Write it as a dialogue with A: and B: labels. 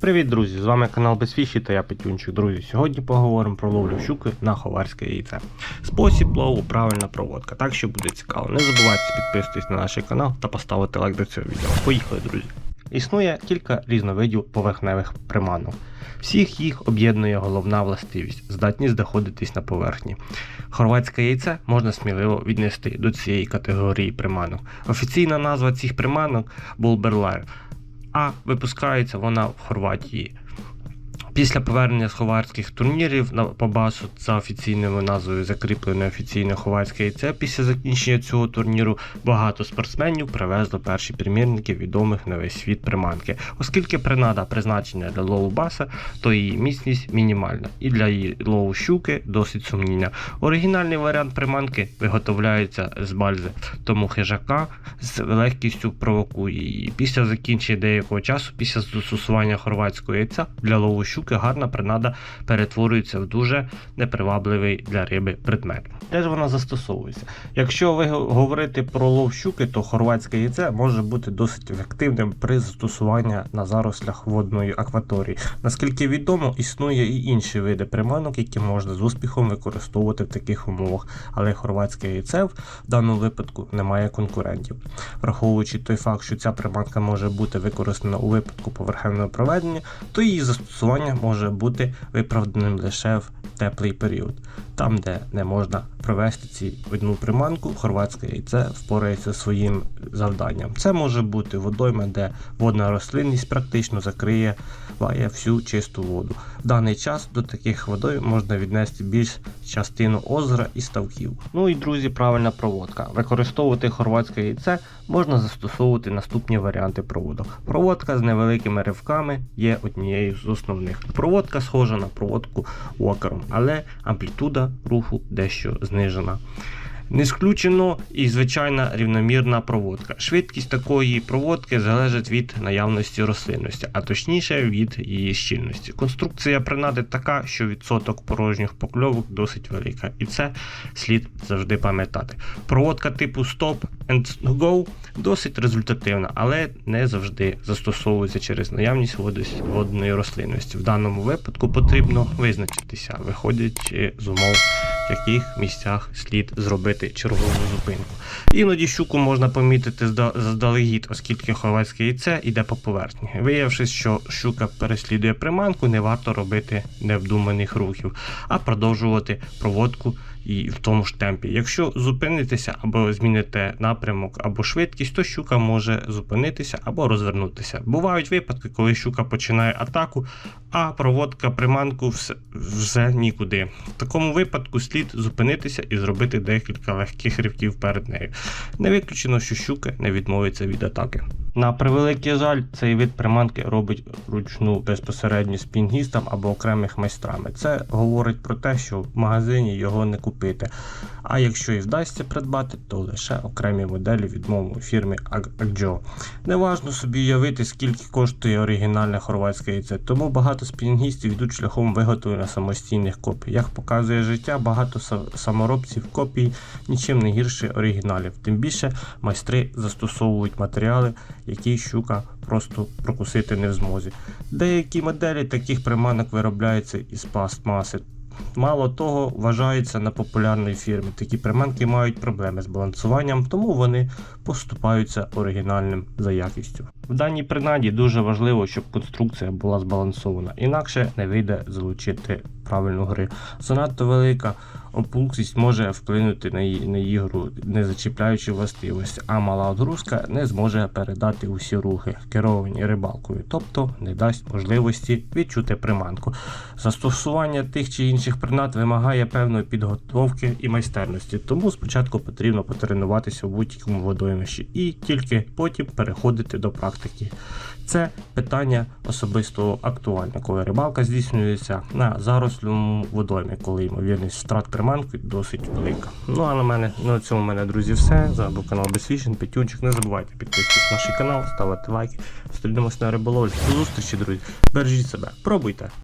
A: Привіт, друзі! З вами канал Безфіші та я Петюнчик. Друзі, сьогодні поговоримо про ловлю щуки на ховарське яйце. Спосіб лову, правильна проводка. Так що буде цікаво. Не забувайте підписуватись на наш канал та поставити лайк до цього відео. Поїхали, друзі! Існує кілька різновидів поверхневих приманок. Всіх їх об'єднує головна властивість здатність знаходитись на поверхні. Хорватське яйце можна сміливо віднести до цієї категорії приманок. Офіційна назва цих приманок Болберлайр а випускається вона в Хорватії. Після повернення з ховарських турнірів на Побасу за офіційною назвою закріплене офіційне ховарське яйце. Після закінчення цього турніру багато спортсменів привезли перші примірники відомих на весь світ приманки. Оскільки принада призначена для лову баса, то її міцність мінімальна, і для її лову щуки досить сумнівна. Оригінальний варіант приманки виготовляється з бальзи, тому хижака з легкістю провокує її. Після закінчення деякого часу, після застосування хорватського яйця для лову щуки гарна принада перетворюється в дуже непривабливий для риби предмет. Де ж вона застосовується? Якщо ви говорите про лов щуки, то хорватське яйце може бути досить ефективним при застосуванні на зарослях водної акваторії. Наскільки відомо, існує і інші види приманок, які можна з успіхом використовувати в таких умовах, але хорватське яйце в даному випадку не має конкурентів. Враховуючи той факт, що ця приманка може бути використана у випадку поверхневного проведення, то її застосування може бути виправданим лише в теплий період. Там, де не можна провести ці одну приманку, хорватське яйце впорається своїм завданням. Це може бути водойма, де водна рослинність практично закриє ває всю чисту воду. В даний час до таких водой можна віднести більш частину озера і ставків. Ну і друзі, правильна проводка. Використовувати хорватське яйце можна застосовувати наступні варіанти проводок. Проводка з невеликими ривками є однією з основних. Проводка схожа на проводку окером, але амплітуда руху дещо знижена. Не сключено і звичайна рівномірна проводка. Швидкість такої проводки залежить від наявності рослинності, а точніше від її щільності. Конструкція принади така, що відсоток порожніх покльовок досить велика, і це слід завжди пам'ятати. Проводка типу Stop and Go досить результативна, але не завжди застосовується через наявність водної рослинності. В даному випадку потрібно визначитися, виходячи з умов яких місцях слід зробити чергову зупинку. Іноді щуку можна помітити зда- заздалегідь, оскільки ховацьке яйце йде по поверхні. Виявившись, що щука переслідує приманку, не варто робити невдуманих рухів, а продовжувати проводку і в тому ж темпі. Якщо зупинитеся або зміните напрямок або швидкість, то щука може зупинитися або розвернутися. Бувають випадки, коли щука починає атаку, а проводка приманку все, вже нікуди. В такому випадку слід зупинитися і зробити декілька легких ривків перед нею. Не виключено, що щука не відмовиться від атаки. На превеликий жаль, цей вид приманки робить ручну безпосередньо спінгістам або окремих майстрами. Це говорить про те, що в магазині його не купити. А якщо і вдасться придбати, то лише окремі моделі від мовної фірми Agjo. Неважно собі уявити, скільки коштує оригінальне хорватське яйце, тому багато спінгістів йдуть шляхом виготовлення самостійних копій. Як показує життя, багато саморобців копій нічим не гірше оригіналів. Тим більше майстри застосовують матеріали, які щука просто прокусити не в змозі. Деякі моделі таких приманок виробляються із пластмаси. Мало того, вважаються на популярної фірми. Такі приманки мають проблеми з балансуванням, тому вони поступаються оригінальним за якістю. В даній принаді дуже важливо, щоб конструкція була збалансована, інакше не вийде залучити правильну гри. Занадто велика опулкність може вплинути на її, на ігру, не зачіпляючи властивості, а мала отгрузка не зможе передати усі рухи, керовані рибалкою, тобто не дасть можливості відчути приманку. Застосування тих чи інших принад вимагає певної підготовки і майстерності, тому спочатку потрібно потренуватися в будь-якому водоймищі і тільки потім переходити до практики. Це питання особисто актуальне, коли рибалка здійснюється на зарослому водоймі, коли ймовірність втрат приманки досить велика. Ну а на мене на цьому в мене, друзі, все. З канал Безфішен, Петюнчик. Не забувайте підписуватись на наш канал, ставити лайки. Стрінемось на риболовлі. До зустрічі, друзі. Бережіть себе, пробуйте.